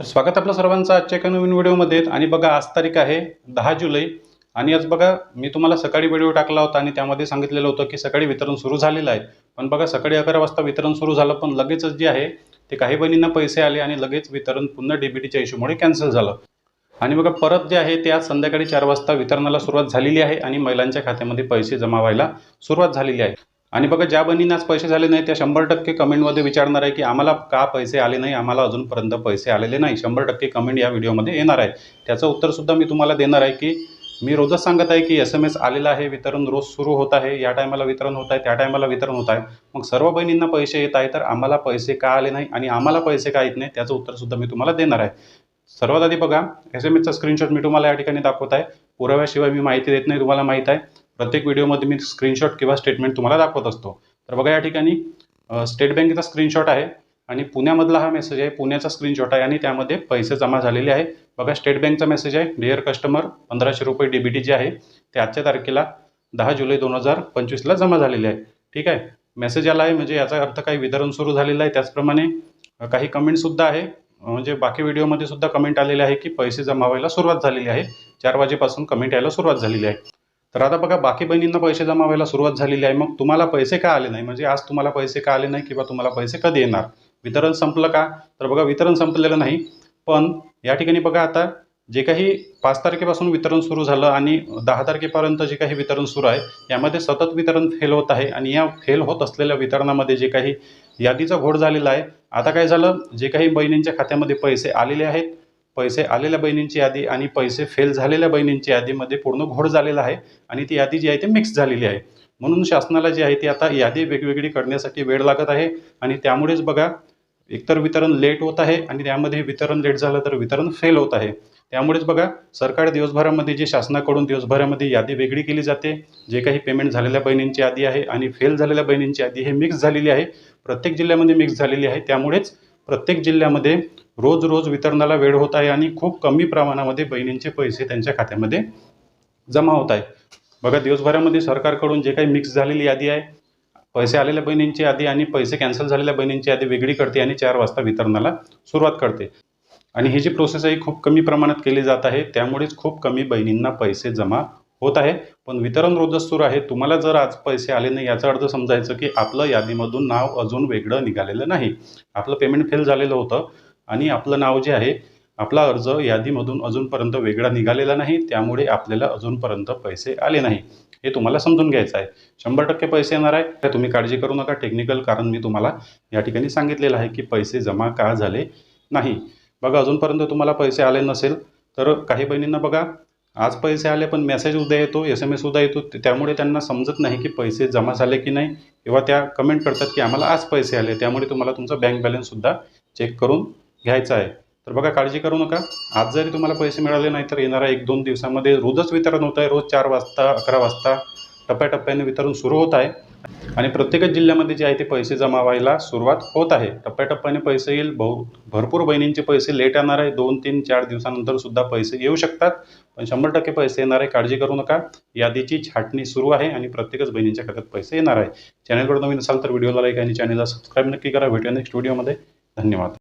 तर स्वागत आपलं सर्वांचं आजच्या एका नवीन व्हिडिओमध्ये. आणि बघा आज तारीख आहे दहा जुलै. आणि आज बघा मी तुम्हाला सकाळी व्हिडिओ टाकला होता आणि त्यामध्ये सांगितलेलं होतं की सकाळी वितरण सुरू झालेलं आहे. पण बघा सकाळी अकरा वाजता वितरण सुरू झालं पण लगेचच जे आहे ते काही बहिणींना पैसे आले आणि लगेच वितरण पुन्हा डीबीटीच्या इश्यूमुळे कॅन्सल झालं. आणि बघा परत जे आहे ते आज संध्याकाळी चार वाजता वितरणाला सुरुवात झालेली आहे आणि महिलांच्या खात्यामध्ये पैसे जमा व्हायला सुरुवात झालेली आहे. आणि बघा ज्या बहिणींना आज पैसे झाले नाही त्या शंभर टक्के कमेंटमध्ये विचारणार आहे की आम्हाला का पैसे आले नाही आम्हाला अजूनपर्यंत पैसे आलेले नाही. शंभर टक्के कमेंट या व्हिडिओमध्ये येणार आहे. त्याचं उत्तरसुद्धा मी तुम्हाला देणार आहे की मी रोजच सांगत आहे की एस एम एस आलेला आहे वितरण रोज सुरू होत आहे. या टायमाला वितरण होत आहे त्या टायमाला वितरण होत आहे. मग सर्व बहिणींना पैसे येत आहे तर आम्हाला पैसे का आले नाही आणि आम्हाला पैसे का येत नाही त्याचं उत्तरसुद्धा मी तुम्हाला देणार आहे. सर्वात आधी बघा एस एम एसचा स्क्रीनशॉट मी तुम्हाला या ठिकाणी दाखवत आहे. पुराव्याशिवाय मी माहिती देत नाही तुम्हाला माहीत आहे. प्रत्येक व्हिडिओमध्ये मी स्क्रीनशॉट किंवा स्टेटमेंट तुम्हाला दाखवत असतो. तर बघा या ठिकाणी स्टेट बँकेचा स्क्रीनशॉट आहे आणि पुण्यामधला हा मेसेज आहे. पुण्याचा स्क्रीनशॉट आहे आणि त्यामध्ये पैसे जमा झालेले आहे. बघा स्टेट बँकचा मेसेज आहे. डिअर कस्टमर पंधराशे रुपये डी बी टी जे आहे ते आजच्या तारखेला दहा जुलै दोन हजार पंचवीसला जमा झालेले आहे. ठीक आहे? मेसेज आला आहे म्हणजे याचा अर्थ काही वितरण सुरू झालेलं आहे. त्याचप्रमाणे काही कमेंटसुद्धा आहे. म्हणजे बाकी व्हिडिओमध्ये सुद्धा कमेंट आलेले आहे की पैसे जमा व्हायला सुरुवात झालेली आहे. चार वाजेपासून कमेंट यायला सुरुवात झालेली आहे. तर आता बघा बाकी बहिणींना पैसे जमा व्हायला सुरुवात झालेली आहे. मग तुम्हाला पैसे का आले नाही? म्हणजे आज तुम्हाला पैसे का आले नाही किंवा तुम्हाला पैसे कधी येणार? वितरण संपलं का? तर बघा वितरण संपलेलं नाही. पण या ठिकाणी बघा आता जे काही पाच तारखेपासून वितरण सुरू झालं आणि दहा तारखेपर्यंत जे काही वितरण सुरू आहे यामध्ये सतत वितरण फेल होत आहे आणि या फेल होत असलेल्या वितरणामध्ये जे काही यादीचा घोड झालेला आहे आता काय झालं? जे काही बहिणींच्या खात्यामध्ये पैसे आलेले आहेत पैसे आलेल्या बहिणींची यादी आणि पैसे फेल झालेल्या बहिणींची यादीमध्ये पूर्ण घोड झालेला आहे आणि ती यादी जी आहे ती मिक्स झालेली आहे. म्हणून शासनाला जी आहे ती आता यादी वेगवेगळी करण्यासाठी वेळ लागत आहे आणि त्यामुळेच बघा एकतर वितरण लेट होत आहे आणि त्यामध्ये वितरण लेट झालं तर वितरण फेल होत आहे. त्यामुळेच बघा सरकार दिवसभरामध्ये जे शासनाकडून दिवसभरामध्ये यादी वेगळी केली जाते जे काही पेमेंट झालेल्या बहिणींची यादी आहे आणि फेल झालेल्या बहिणींची यादी हे मिक्स झालेली आहे. प्रत्येक जिल्ह्यामध्ये मिक्स झालेली आहे. त्यामुळेच प्रत्येक जिल्ह्यामध्ये रोज रोज वितरणाला वेळ होत आहे आणि खूप कमी प्रमाणामध्ये बहिणींचे पैसे त्यांच्या खात्यामध्ये जमा होत आहे. बघा दिवसभरामध्ये सरकारकडून जे काही मिक्स झालेली यादी आहे पैसे आलेल्या बहिणींची यादी आणि पैसे कॅन्सल झालेल्या बहिणींची यादी वेगळी करते आणि चार वाजता वितरणाला सुरुवात करते. आणि ही जी प्रोसेस आहे खूप कमी प्रमाणात केली जात आहे त्यामुळेच खूप कमी बहिणींना पैसे जमा होत आहे. पण वितरण रोजच सुरू आहे. तुम्हाला जर आज पैसे आले नाही याचा अर्थ समजायचं की आपलं यादीमधून नाव अजून वेगळं निघालेलं नाही. आपलं पेमेंट फेल झालेलं होतं आणि आपलं नाव जे आहे आपला अर्ज यादीमधून अजूनपर्यंत वेगळा निघालेला नाही. त्यामुळे आपल्याला अजूनपर्यंत पैसे आले नाही. हे तुम्हाला समजून घ्यायचं आहे. शंभर टक्के पैसे येणार आहे. तर तुम्ही काळजी करू नका. टेक्निकल कारण मी तुम्हाला या ठिकाणी सांगितलेलं आहे की पैसे जमा का झाले नाही. बघा अजूनपर्यंत तुम्हाला पैसे आले नसेल तर काही बहिणींना बघा. आज पैसे आले पण मेसेज उद्या येतो एस एम एस येतो त्यामुळे त्यांना समजत नाही की पैसे जमा झाले की नाही. किंवा त्या कमेंट करतात की आम्हाला आज पैसे आले त्यामुळे तुम्हाला तुमचा बँक बॅलन्ससुद्धा चेक करून घ्यायचा आहे. तर बघा काळजी करू नका. आज जरी तुम्हाला पैसे मिळाले नाही तर येणारा एक दोन दिवसामध्ये रोजच वितरण होत आहे रोज चार वाजता अकरा वाजता. टप्प्याटप्प्याने वितरण सुरू होत आहे. आणि प्रत्येकच जिल्ह्यामध्ये जे आहे ते पैसे जमा व्हायला सुरुवात होत आहे. टप्प्याटप्प्याने पैसे येईल बहु भरपूर बहिणींचे पैसे लेट येणार आहे. दोन तीन चार दिवसानंतर सुद्धा पैसे येऊ शकतात. पण शंभर टक्के पैसे येणार आहे. काळजी करू नका. यादीची छाटणी सुरू आहे आणि प्रत्येकच बहिणींच्या खात्यात पैसे येणार आहे. चॅनलवर नवीन असाल तर व्हिडिओला लाईक आणि चॅनलला सबस्क्राईब नक्की करा. भेटूया नेक्स्ट व्हिडिओमध्ये धन्यवाद.